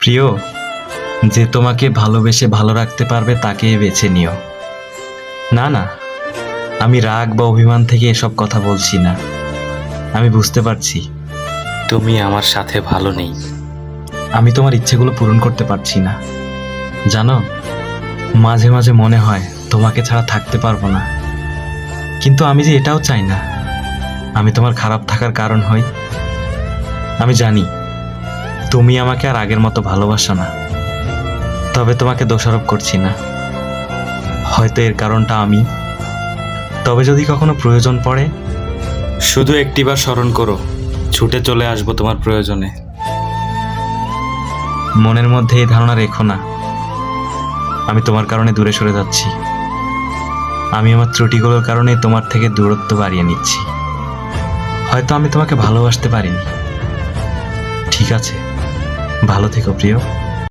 প্রিয় যে তোমাকে ভালোবেসে ভালো রাখতে পারবে তাকেই বেছে নিও। না না আমি রাগ বা অভিমান থেকে এসব কথা বলছি না। আমি বুঝতে পারছি। তুমি আমার সাথে ভালো নেই। আমি তোমার ইচ্ছেগুলো পূরণ করতে পারছি না। জানো মাঝে মাঝে মনে হয় তোমাকে ছাড়া থাকতে পারব না। কিন্তু আমি যে এটাও চাই না। আমি তোমার খারাপ থাকার কারণ হই। আমি জানি তুমি আমাকে আর আগের মতো ভালোবাসো না। তবে তোমাকে দোষারোপ করছি না। হয়তো এর কারণটা আমি। তবে যদি কখনো প্রয়োজন পড়ে, শুধু একটিবার স্মরণ করো, ছুটে চলে আসব তোমার প্রয়োজনে। মনের মধ্যে এই ধারণা রেখো না। আমি তোমার কারণে দূরে সরে যাচ্ছি। আমি আমার ত্রুটিগুলোর কারণে তোমার থেকে দূরত্ব বাড়িয়ে নিচ্ছি। হয়তো আমি তোমাকে ভালোবাসতে পারিনি। ঠিক আছে। ভালো থেকো প্রিয়।